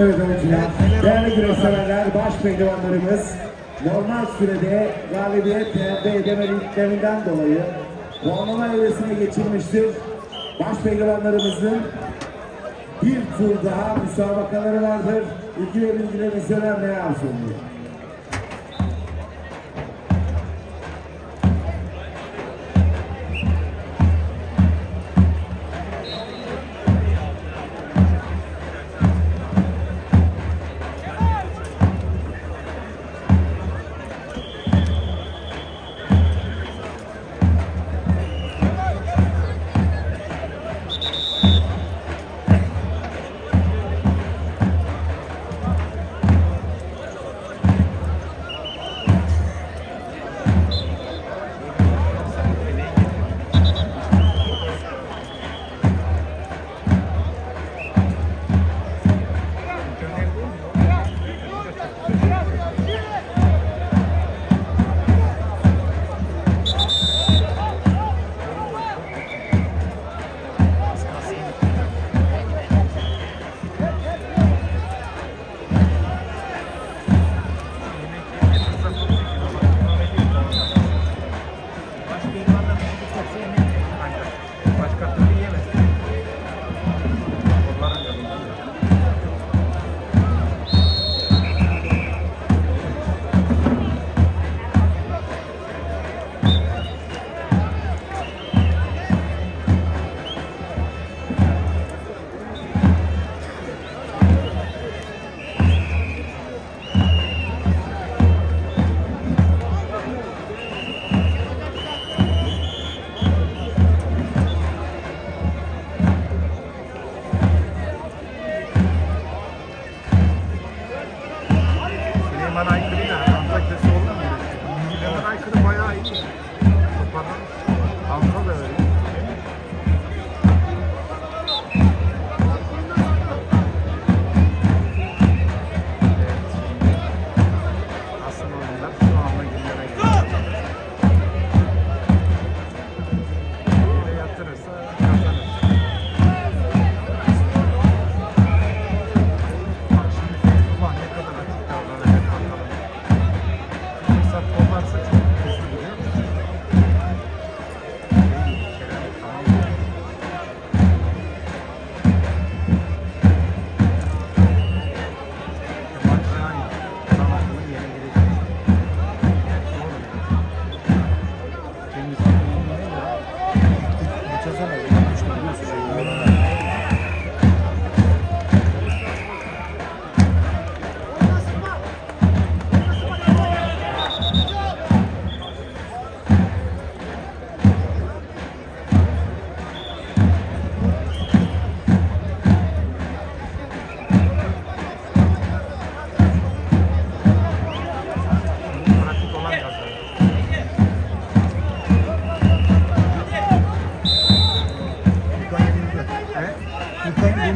Evet oyuncular, değerli güreşseverler, baş pehlivanlarımız normal sürede galibiyet elde edemediklerinden dolayı puanlama evresine geçilmiştir. Baş pehlivanlarımızın bir tur daha müsabakaları vardır. İki ve birincilerimize vermeye arz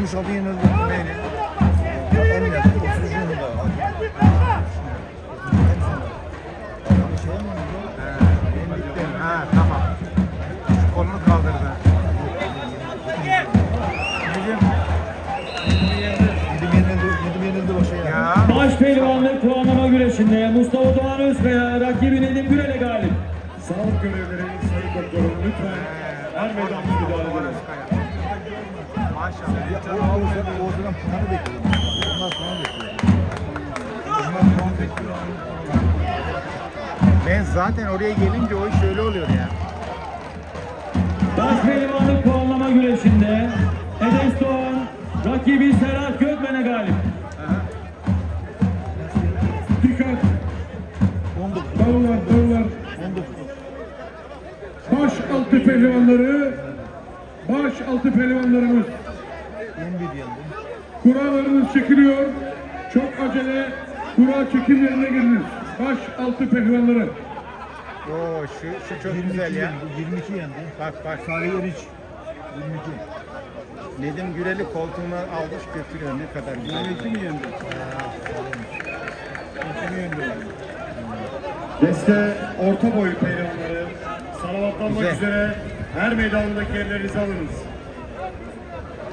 Gümüş abi yenildi. Neyle? En yakın 30 yılında. Ha tamam. Kolunu kaldırdı. Bizim Yedim yenildi. Yedim yenildi başa ya. ya Baş pehlivanlık puanlama güreşinde Mustafa Doğan Özkaya rakibi Nedim Gürel'e galip. Sağlık görevlileri, sayın doktorum lütfen her meydanda müdahale edelim. Ben zaten oraya gelince o iş öyle oluyor ya. Baş pehlivanlık puanlama güreşinde Enes Doğan rakibi Serhat Gökmen'e galip. Dikkat! 19. Dağlar, dağlar. 19. Baş altı pehlivanları, baş altı pehlivanlarımız. 11 yendim. Kurallarınız çekiliyor. Çok acele kura çekimlerine giriniz. Baş altı pehlivanları. Oo şu, şu çok 22 güzel ya. yendi. 22 yendi. Bak bak. Salih Eriç. 22. Nedim Gürel'i koltuğuna almış götürüyor ne kadar güzel. 22 mi yendi? Deste orta boy pehlivanları. Salavatlanmak üzere her meydandaki yerlerinizi alınız.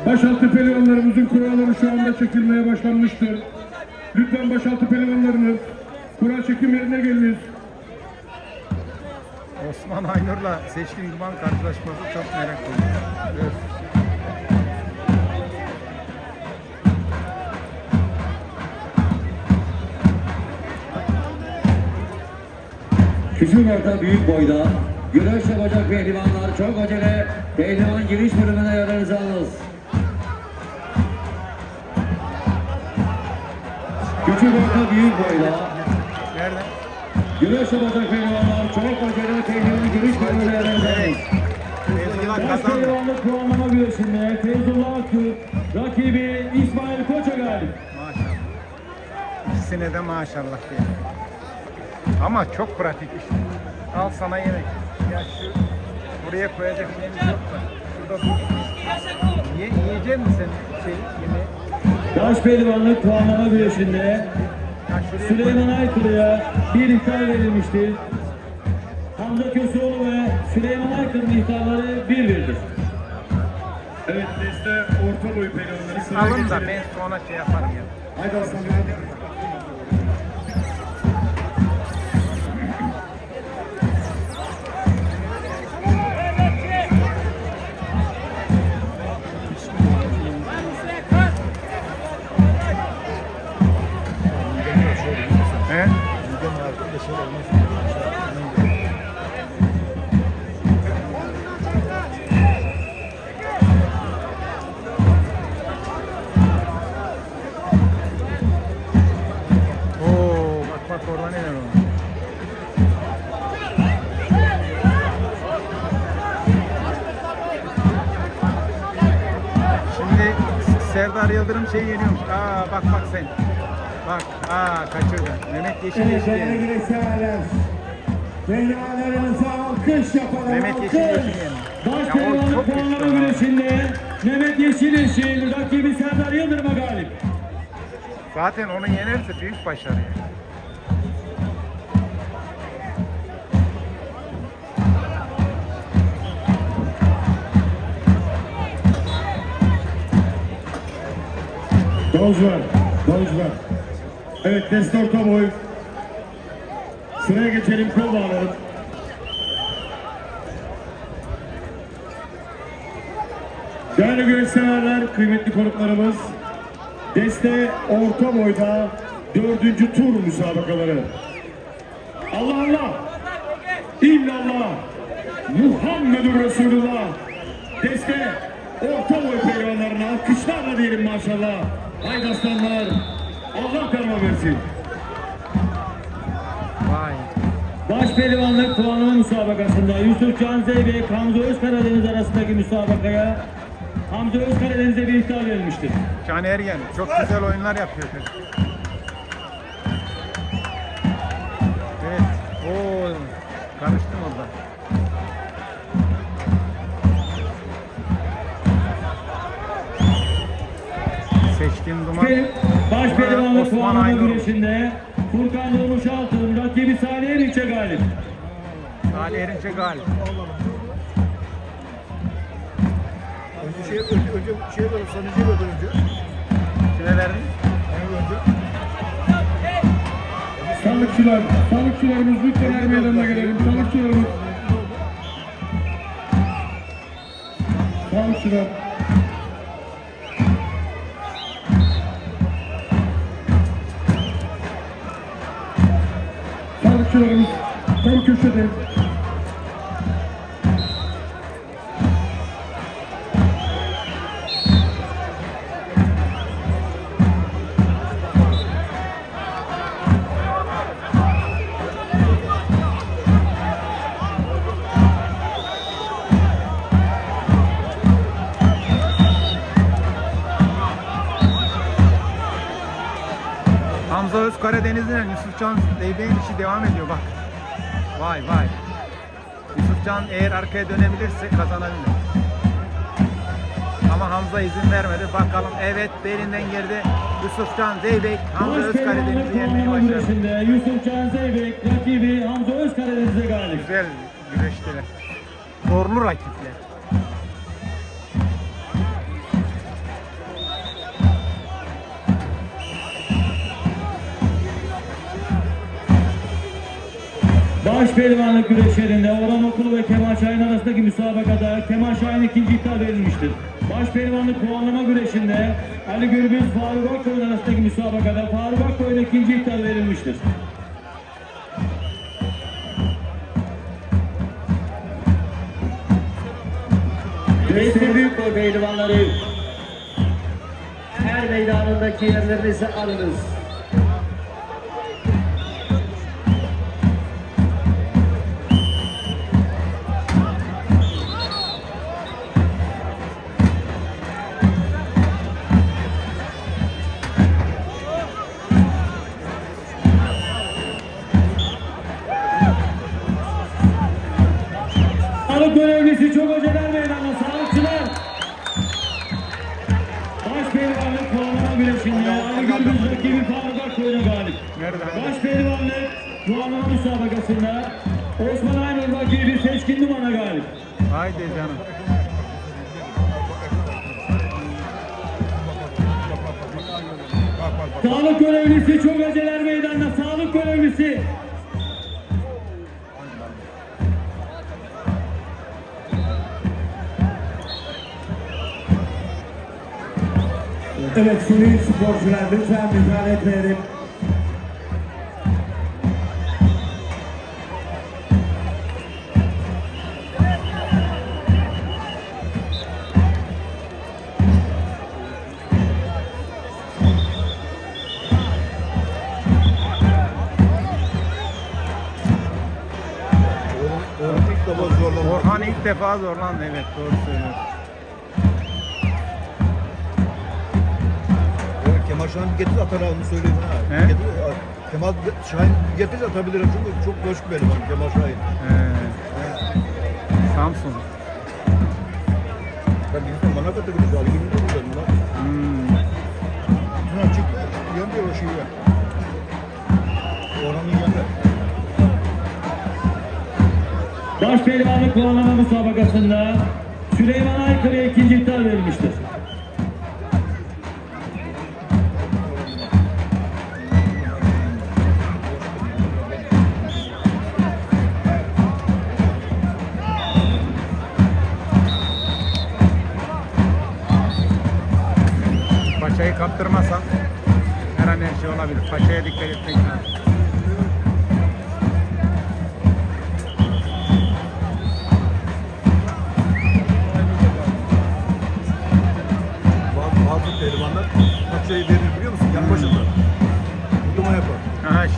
Başaltı pehlivanlarımızın kuralları şu anda çekilmeye başlanmıştır. Lütfen başaltı pehlivanlarınız kura çekim yerine geliniz. Osman Aynur'la Seçkin Duman karşılaşması çok merak ediyorum. Öf. Küçük orta büyük boyda güreş yapacak pehlivanlar çok acele pehlivan giriş bölümüne yerlerinizi alınız. Küçük orta büyük boyda Nerede? güreş yapacak pehlivanlar çok acele pehlivan giriş Baş kazandı. pehlivanlık puanlama güreşinde Feyzullah Akgül, rakibi İsmail Koç'a galip. Maşallah. İkisine de maşallah diyelim. Ama çok pratik işte. Al sana yemek. Ya şu buraya koyacak şeyimiz yok da. Şurada dur. Ye, yiyecek misin şey yemeği? Baş pehlivanlık puanlama güreşinde. Süleyman Aykırı'ya bir ihtar verilmiştir. Hamza Köseoğlu ve Süleyman Aykırı'nın ihtarları bir birdir. Evet deste orta boy pehlivanları sıraya Alın da ben sonra şey yaparım ya. Haydi aslanlar. Orada neler oldu. Şimdi Serdar Yıldırım şey yeniyormuş. Aa bak bak sen. Bak aa kaçırdı. Mehmet Yeşil Evet Yeşil severler. Pehlivanlarımıza alkış yapalım. Mehmet. Yeşil Yeşil yeniyor. Baş Ya o pehlivanlık çok puanlama güreşinde Mehmet Yeşil Yeşil, rakibi Serdar Yıldırım'a galip. Zaten onu yenerse büyük başarı. yani. Davuzlar, davuzlar. Evet deste orta boy. Sıraya geçelim kol bağlayalım. Değerli güreş severler, kıymetli konuklarımız. Deste orta boyda dördüncü tur müsabakaları. Allah Allah! İllallah! Muhammedur Resulullah! Deste orta boy pehlivanlarına alkışlarla diyelim maşallah. Haydi aslanlar! Allah karma versin. Vay. Baş pehlivanlık puanlama müsabakasında Yusuf Can Zeybek, Hamza Özkaradeniz arasındaki müsabakaya Hamza Özkaradeniz'e bir ihtar verilmiştir. Can Ergen çok güzel oyunlar yapıyor. Evet. Oo karıştım orada. Seçkin Duman. Baş pehlivanlık Osman puanlama güreşinde Furkan Durmuş Altın, rakibi Salih Erinç'e galip. Ali Erinç'e galip. Önce şey, önce, önce şey ver, sanıcı ver önce. Kime verdin? En önce. Sağlıkçılar, sağlıkçılarımız lütfen her meydanına gelelim. Sağlıkçılarımız. Sağlıkçılar. Sağlıkçılarımız tam köşede. Hamza Öz Karadeniz'le Yusufcan Zeybek'in işi devam ediyor bak. Vay vay. Yusufcan eğer arkaya dönebilirse kazanabilir. Ama Hamza izin vermedi. Bakalım evet belinden girdi. Yusufcan Zeybek Hamza Baş Öz pehlivanlık Karadeniz'i yenmeyi başardı. güreşinde Yusuf Can Zeybek, rakibi Hamza Özkaradeniz'e galip. Güzel güreştiler. Zorlu rakipler. Baş pehlivanlık güreşlerinde Orhan Okulu ve Kemal Şahin arasındaki müsabakada Kemal Şahin ikinci iptal verilmiştir. Baş pehlivanlık puanlama güreşinde Ali Gürbüz Faruk Akkoyun arasındaki müsabakada Faruk Akkoyun ikinci iptal verilmiştir. Deste Büyükboy pehlivanları her meydanındaki yerlerinizi alınız. Sağlık görevlisi çok hocalar meydanda sağlık görevlisi. Evet sivil sporcular lütfen müdahale etmeyelim. Defa zorlandı evet doğru söylüyor. Evet, Kemal Şahin getir atar onu söyleyeyim ha. He? Getir, Kemal Şahin getir atabilir çünkü çok boş bir eleman Kemal Şahin. Ee, Samsun. Ben gittim bana gidiyor. Ali Gül'ün de buradayım lan. Hmm. Tuna çıktı. Yön o şeyi. Orhan'ın yanında. Baş pehlivanlık puanlama müsabakasında Süleyman Aykırı'ya ikinci iptal verilmiştir. Paçayı kaptırmazsan her an her şey olabilir. Paçaya dikkat etmek lazım.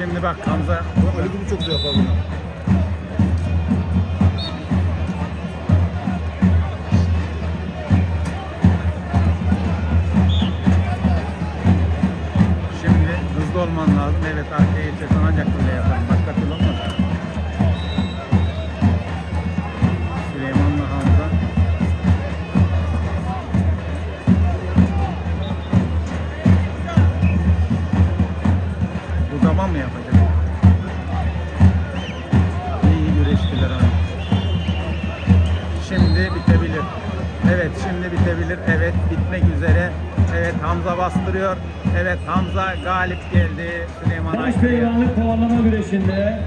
Şimdi bak Hamza Ali Gül'ü çok güzel yapar bunu. şimdi hızlı olman lazım. Evet arkaya geçersen ancak böyle yaparım. Bastırıyor. Evet Hamza galip geldi. Süleyman Aykırı'ya. pehlivanlık puanlama güreşinde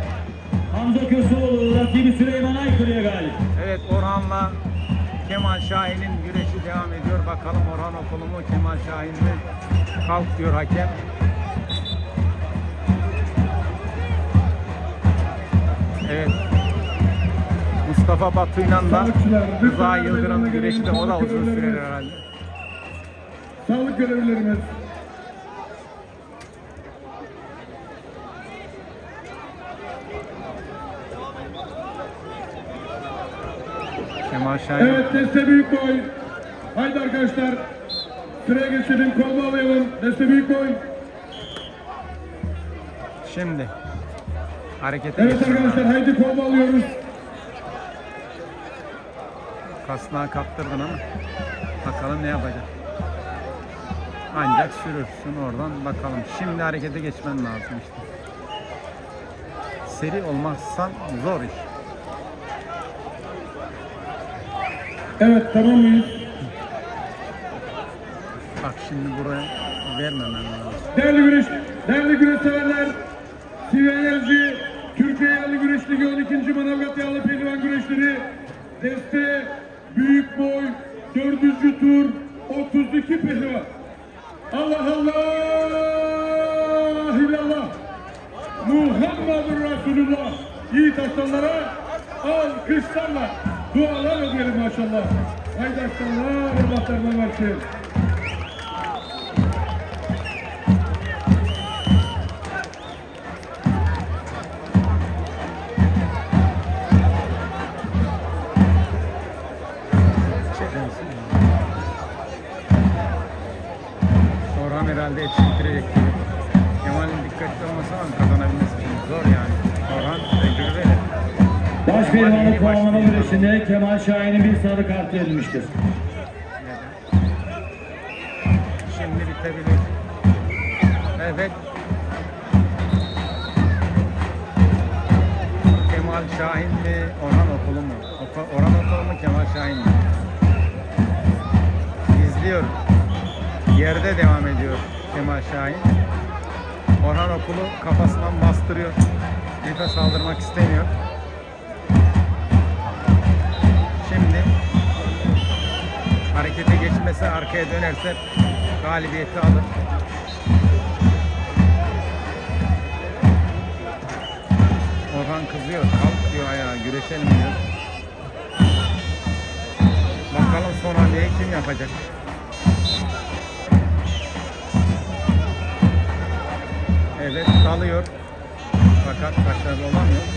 Hamza Köseoğlu rakibi Süleyman Aykırı'ya galip. Evet Orhan'la Kemal Şahin'in güreşi devam ediyor. Bakalım Orhan okulu mu Kemal Şahin mi? Kalk diyor hakem. Evet. Mustafa Batu'yla da Rıza Yıldırım güreşi de o da uzun görevlilerimiz. herhalde. Sağlık görevlilerimiz. Kemal Şahin. Evet deste büyük boy. Haydi arkadaşlar. Sıraya geçelim. Kol bağlayalım. Deste büyük boy. Şimdi harekete Evet geçiyor. arkadaşlar haydi kol bağlıyoruz. Kasnağı kaptırdın ama bakalım ne yapacak. Ancak sürürsün oradan bakalım. Şimdi harekete geçmen lazım işte. Seri olmazsan zor iş. Evet tamam mıyız? Bak şimdi buraya vermemen lazım. Değerli güreş, değerli güreş severler, Türk Türkiye Yağlı Güreş Ligi 12. Manavgat Yağlı Pehlivan Güreşleri Deste Büyük Boy 4. Tur 32 Pehlivan Allah Allah illallah Muhammedur Resulullah Yiğit aslanlara alkışlarla dualar ödeyelim maşallah. Haydi aslanlar Allah'larına versin. Güreşinde Kemal Şahin'e bir sarı kart verilmiştir. Şimdi bitebilir. Evet. Kemal Şahin mi, Orhan Okulu mu? Orhan Okulu mu, Kemal Şahin mi? İzliyorum. Yerde devam ediyor Kemal Şahin. Orhan Okulu kafasından bastırıyor. Nefes saldırmak istemiyor. Harekete geçmese arkaya dönerse galibiyeti alır. Orhan kızıyor. Kalk diyor ayağa güreşelim diyor. Bakalım son hamleyi kim yapacak? Evet dalıyor. Fakat başarılı olamıyor.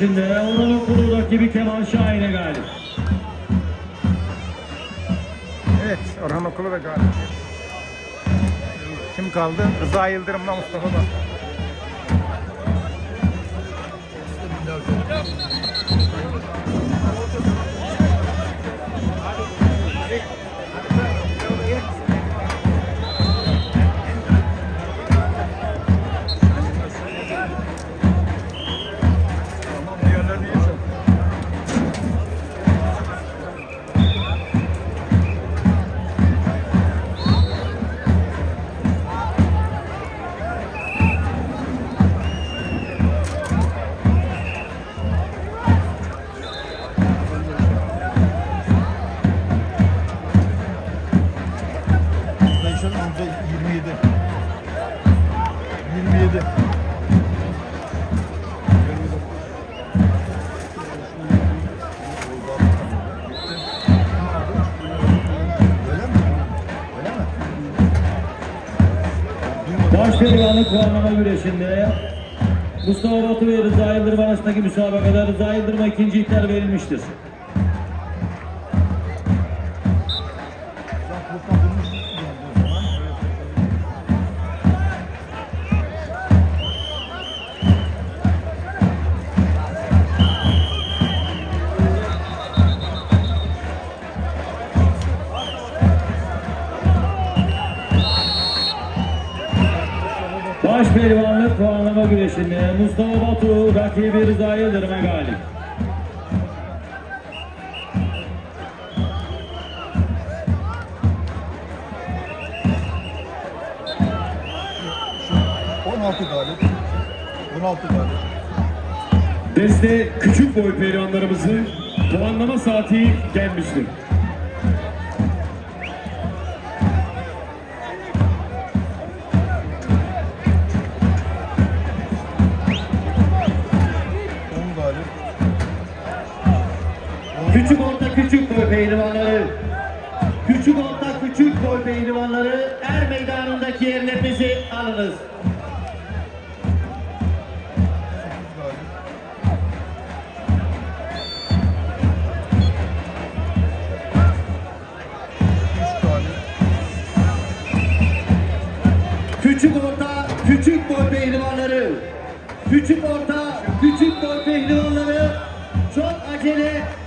Güreşinde Orhan Okulu rakibi Kemal Şahin'e galip. Evet Orhan Okulu ve galip. Kim kaldı? Rıza Yıldırım'la Mustafa da. Baş pehlivanlık puanlama güreşinde Mustafa Batu ve Rıza Yıldırım arasındaki müsabakada Rıza Yıldırım'a ikinci ihtar verilmiştir. pehlivanlık puanlama güreşinde Mustafa Batu rakibi Rıza Yıldırım'a galip. 16 galip. 16 galip. Deste küçük boy pehlivanlarımızın puanlama saati gelmiştir. Pehlivanları. Küçük orta küçük boy pehlivanları er meydanındaki yerlerinizi alınız. Küçük orta küçük boy pehlivanları. Küçük orta küçük boy pehlivanları çok acele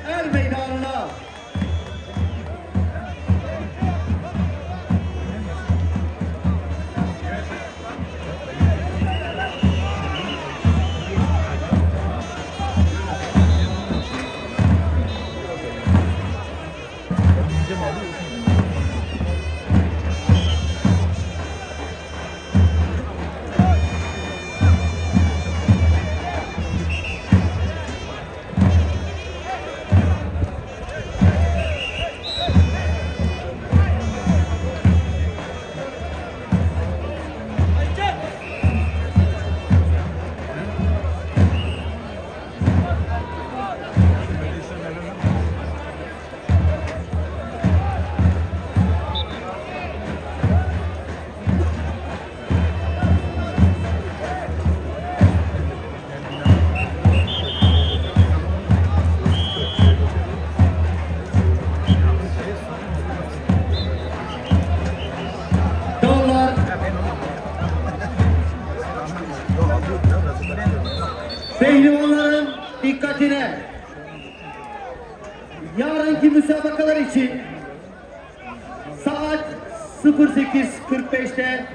08.45'te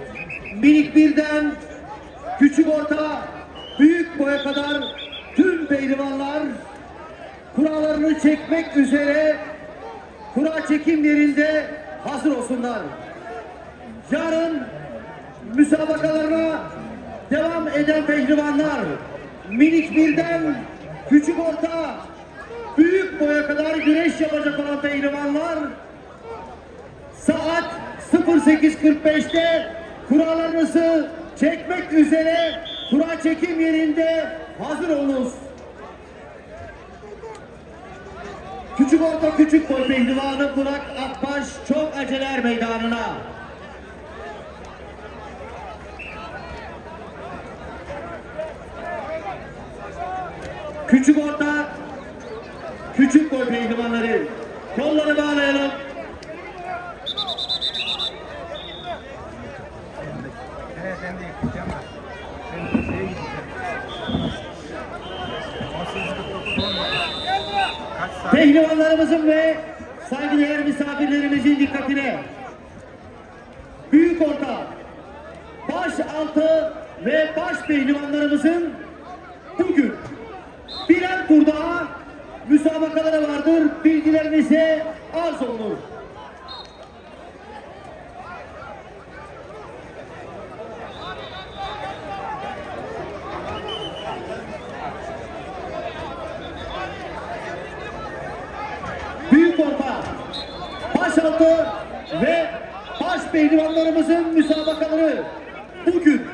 minik birden küçük orta büyük boya kadar tüm pehlivanlar kurallarını çekmek üzere kura çekim yerinde hazır olsunlar. Yarın müsabakalarına devam eden pehlivanlar minik birden küçük orta büyük boya kadar güreş yapacak olan pehlivanlar saat 08.45'te kurallarınızı çekmek üzere kura çekim yerinde hazır olunuz. Küçük orta küçük boy pehlivanı Burak Akbaş çok aceler meydanına. Küçük orta, küçük boy pehlivanları. Kolları bağlayalım. Evet ben de yıkayacağım da. Ben şeye gideceğim. 18.49 olmadı. Kaç saat? Pehlivanlarımızın ve saygıdeğer misafirlerimizin dikkatine. Büyük orta, baş altı ve baş pehlivanlarımızın bugün birer tur daha müsabakaları vardır. Bilgilerinize arz olunur. büyük orta, altı ve baş pehlivanlarımızın müsabakaları bugün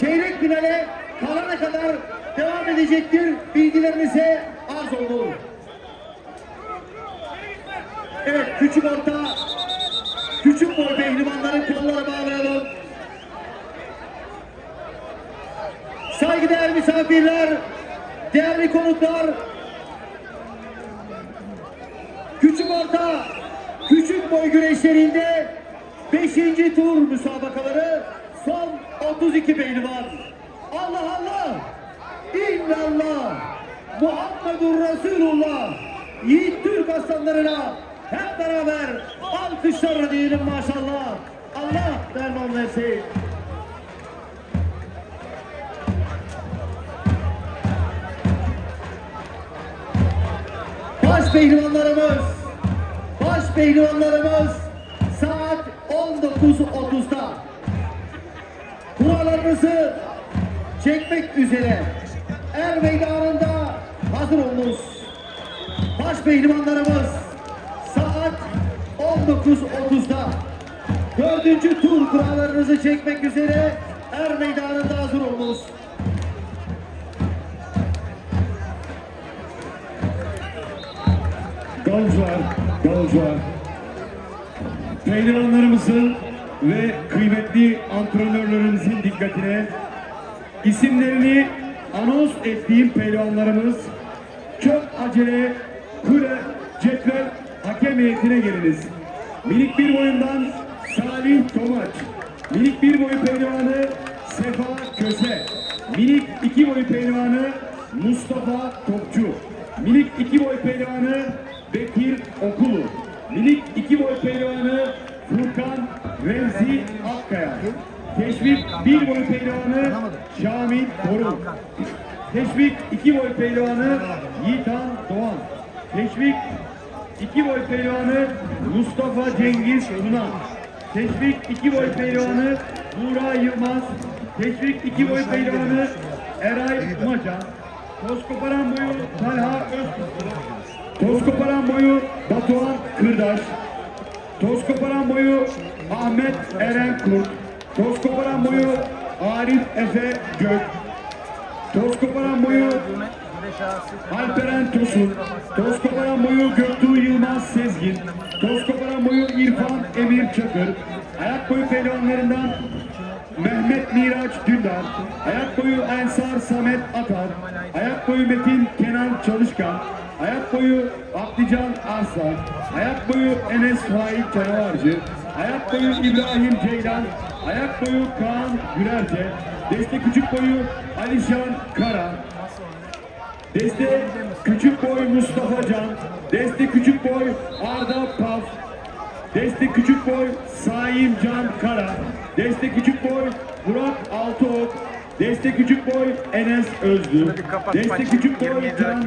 çeyrek finale kalana kadar devam edecektir. Bilgilerinize arz olunur. Evet küçük orta, küçük boy pehlivanların kolları bağlayalım. Saygıdeğer misafirler, değerli konuklar, Küçük orta, küçük boy güreşlerinde 5. tur müsabakaları son 32 pehlivan. Allah Allah! İllallah! Muhammedur Resulullah! Yiğit Türk aslanlarına hep beraber alkışlarla diyelim maşallah. Allah derman versin. Baş pehlivanlarımız, pehlivanlarımız saat 19.30'da kurallarınızı çekmek üzere er meydanında hazır olunuz. Baş pehlivanlarımız saat 19.30'da dördüncü tur kurallarınızı çekmek üzere er meydanında Davulcular. Pehlivanlarımızın ve kıymetli antrenörlerimizin dikkatine isimlerini anons ettiğim pehlivanlarımız çok acele kule cetvel hakem heyetine geliniz. Minik bir boyundan Salih Tomaç, minik bir boyu pehlivanı Sefa Köse, minik iki boy pehlivanı Mustafa Topçu, minik iki boy pehlivanı Bekir Okulu, minik iki boy pehlivanı Furkan Remzi Akkaya, teşvik bir boy pehlivanı Şamil Torun, teşvik iki boy pehlivanı Yiğitan Doğan, teşvik iki boy pehlivanı Mustafa Cengiz Tuna, teşvik iki boy pehlivanı Buğra Yılmaz, teşvik iki boy pehlivanı Eray Umacan, toz koparan boyu Talha Öztürk, toz koparan boyu Batuhan Kırdaş, toz koparan boyu Ahmet Eren Kurt, toz koparan boyu Arif Efe Gök, toz koparan boyu Alperen Tosun, toz koparan boyu Göktuğ Yılmaz Sezgin, toz koparan boyu İrfan Emir Çakır, ayak boyu pehlivanlarından Mehmet Miraç Dündar, ayak boyu Ensar Samet Atar, ayak boyu Metin Kenan Çalışkan, ayak boyu Abdican Arslan, ayak boyu Enes Faik Canavarcı, ayak boyu İbrahim Ceylan, ayak boyu Kaan Gürerce, deste küçük boyu Alişan Kara, Deste küçük boy Mustafa Can, deste küçük boy Arda Paf, deste küçük boy Saim Can Kara, deste küçük boy Burak Altıok, deste küçük boy Enes Özlü, deste küçük boy 27 Can.